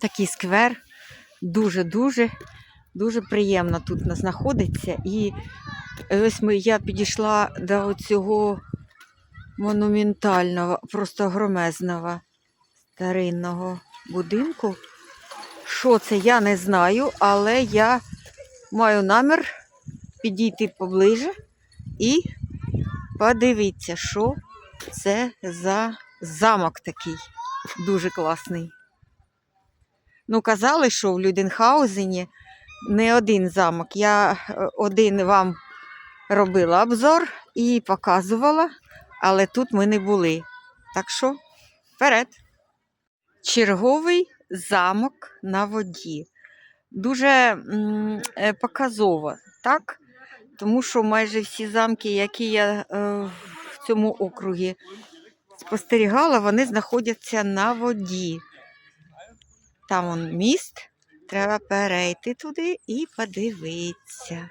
Такий сквер. Дуже-дуже дуже приємно тут знаходиться. І ось ми, я підійшла до цього монументального, просто громезного старинного будинку. Що це, я не знаю, але я маю намір підійти поближе і подивитися, що це за замок такий. Дуже класний. Ну, казали, що в Люденхаузені не один замок. Я е, один вам робила обзор і показувала, але тут ми не були. Так що, вперед. Черговий замок на воді. Дуже м, е, показово, так? Тому що майже всі замки, які я е, цьому округі спостерігала, вони знаходяться на воді. Там он міст, треба перейти туди і подивитися.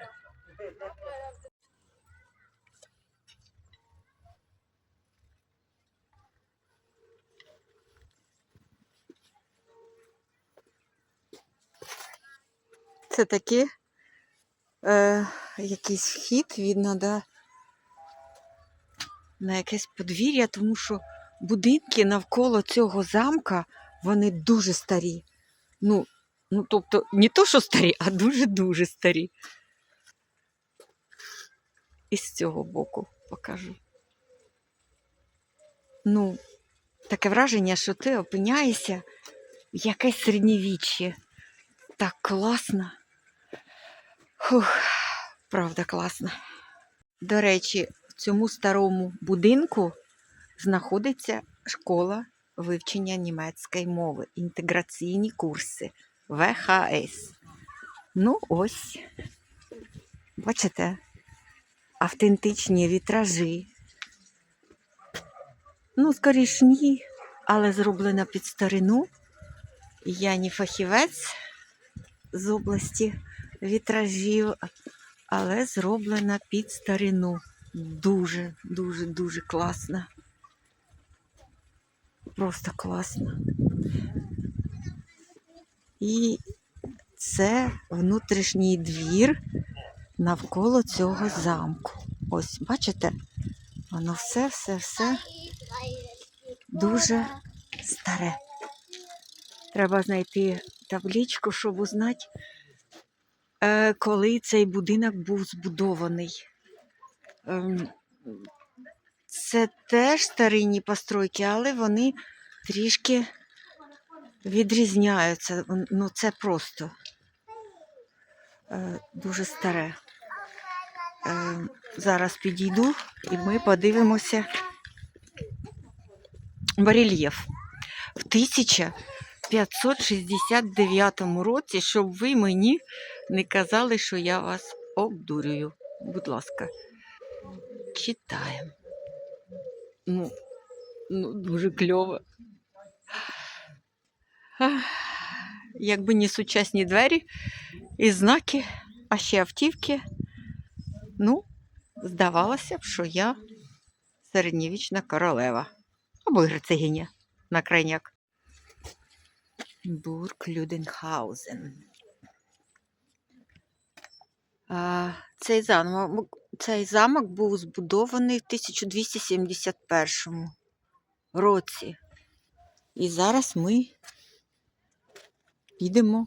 Це таки е, якийсь вхід, видно, да, на якесь подвір'я, тому що будинки навколо цього замка, вони дуже старі. Ну, ну тобто, не то, що старі, а дуже-дуже старі. І з цього боку покажу. Ну, таке враження, що ти опиняєшся в якесь середньовіччя. Так класно. Фух, правда класно. До речі, цьому старому будинку знаходиться школа вивчення німецької мови, інтеграційні курси ВХС. Ну, ось, бачите, автентичні вітражі. Ну, скоріш ні, але зроблена під старину. Я не фахівець з області вітражів, але зроблена під старину. Дуже, дуже, дуже класно. Просто класно. І це внутрішній двір навколо цього замку. Ось, бачите, воно все, все, все дуже старе. Треба знайти табличку, щоб узнати, е, коли цей будинок був збудований. Ем, Це теж старинні постройки, але вони трішки відрізняються. Ну, це просто е, дуже старе. Е, Зараз підійду і ми подивимося барельєф. В 1569 році, щоб ви мені не казали, що я вас обдурюю. Будь ласка, читаємо. Ну, ну дуже кльово. Якби не сучасні двері і знаки, а ще автівки. Ну, здавалося б, що я середньовічна королева або герцогиня на крайняк. Бург Люденхаузен. Цей, замок, цей замок був збудований в 1271 році. І зараз ми йдемо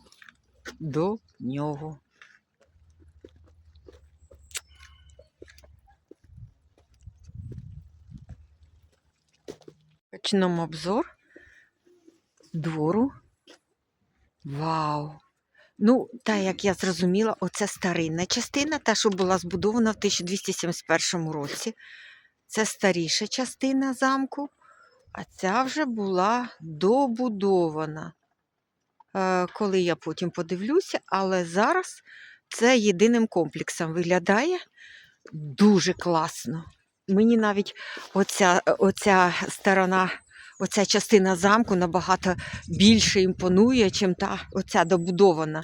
до нього. Почнемо обзор двору. Вау! Ну, та як я зрозуміла, оце старинна частина, та, що була збудована в 1271 році. Це старіша частина замку, а ця вже була добудована. Е, коли я потім подивлюся, але зараз це єдиним комплексом виглядає дуже класно. Мені навіть оця, оця сторона, оця частина замку набагато більше імпонує, чим та оця добудована.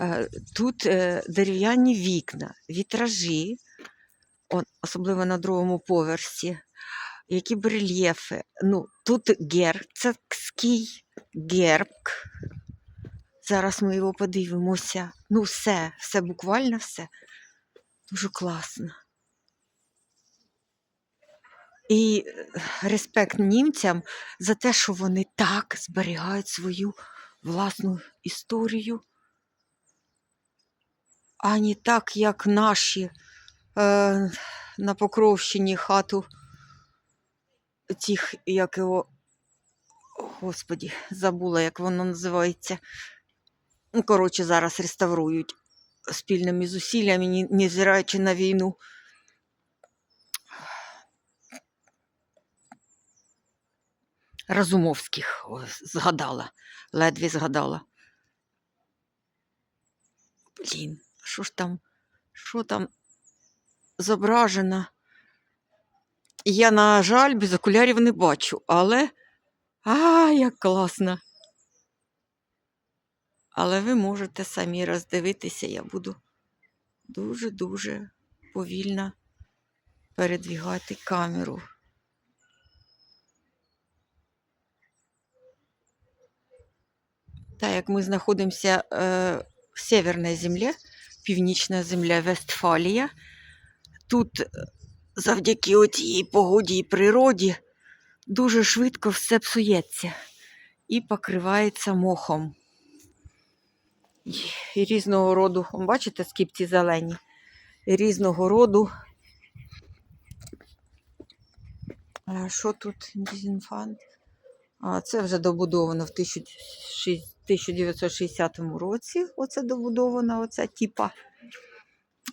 Е, Тут е, дерев'яні вікна, вітражі, особливо на другому поверсі. Які барельєфи. Ну, тут герцогський герб. Зараз ми його подивимося. Ну, все, все, буквально все. Дуже класно. І е, респект німцям за те, що вони так зберігають свою власну історію, а не так, як наші е, на Покровщині хату тих, як його, господі, забула, як воно називається. Ну, коротше, зараз реставрують спільними зусиллями, ні- невзираючи на війну. Разумовських згадала, ледве згадала. Блін, що ж там, що там зображено? Я, на жаль, без окулярів не бачу, але. А, як класно! Але ви можете самі роздивитися, я буду дуже-дуже повільно передвігати камеру. Так як ми знаходимося е, в Северній землі, північна земля Вестфалія, тут е, завдяки тій погоді і природі дуже швидко все псується і покривається мохом. І різного роду, бачите, скіпці зелені, і різного роду. А що тут дезінфант? А це вже добудовано в 1600 1960 році. Оце добудовано, оця типа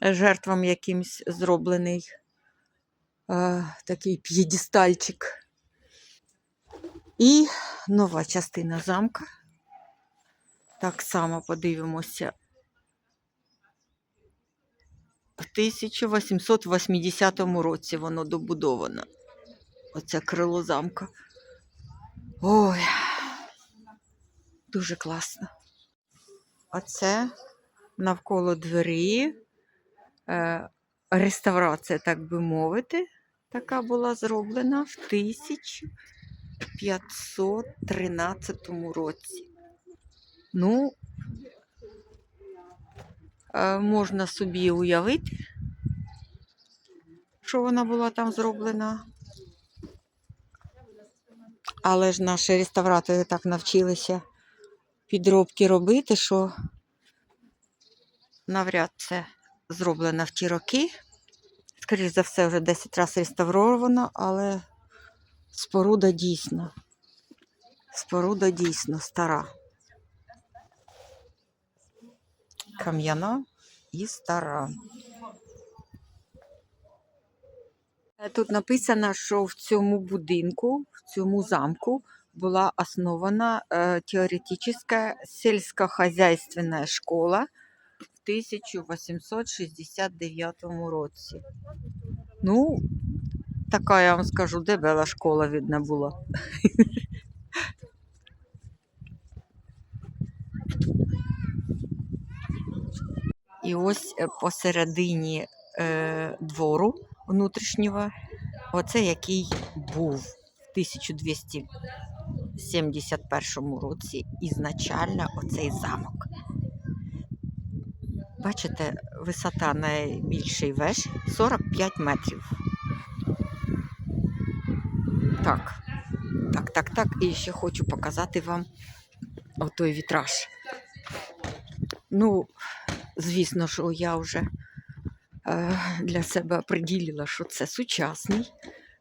жертвам якимсь зроблений е, такий п'єдістальчик. І нова частина замка. Так само подивимося. В 1880 році воно добудовано. Оце крило замка. Ой, дуже класно. Оце навколо двері. Е, реставрація, так би мовити, така була зроблена в 1513 році. Ну, е, можна собі уявити, що вона була там зроблена. Але ж наші реставратори так навчилися підробки робити, що навряд це зроблено в ті роки. Скоріше за все, вже 10 разів реставровано, але споруда дійсно. Споруда дійсно стара. Кам'яна і стара. Тут написано, що в цьому будинку, в цьому замку була основана е, теоретична сільськохозяйственна школа в 1869 році. Ну, така, я вам скажу, дебела школа, видно, була. І ось е, посередині е, двору внутрішнього, оце який був в 1271 році ізначально оцей замок. Бачите, висота найбільшої вежі 45 метрів. Так, так, так, так. І ще хочу показати вам отой вітраж. Ну, звісно, що я вже е, для себе приділила, що це сучасний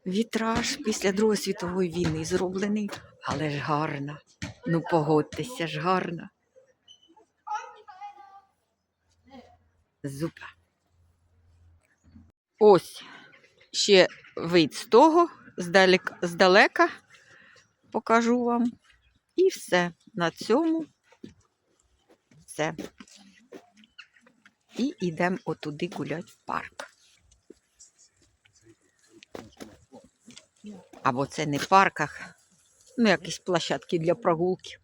вітраж після Другої світової війни зроблений, але ж гарна. Ну, погодьтеся ж гарна. Зупа. Ось ще вид з того, здалек, здалека покажу вам. І все. На цьому все. І йдемо отуди гуляти в парк. Або це не в парках, ну якісь площадки для прогулки.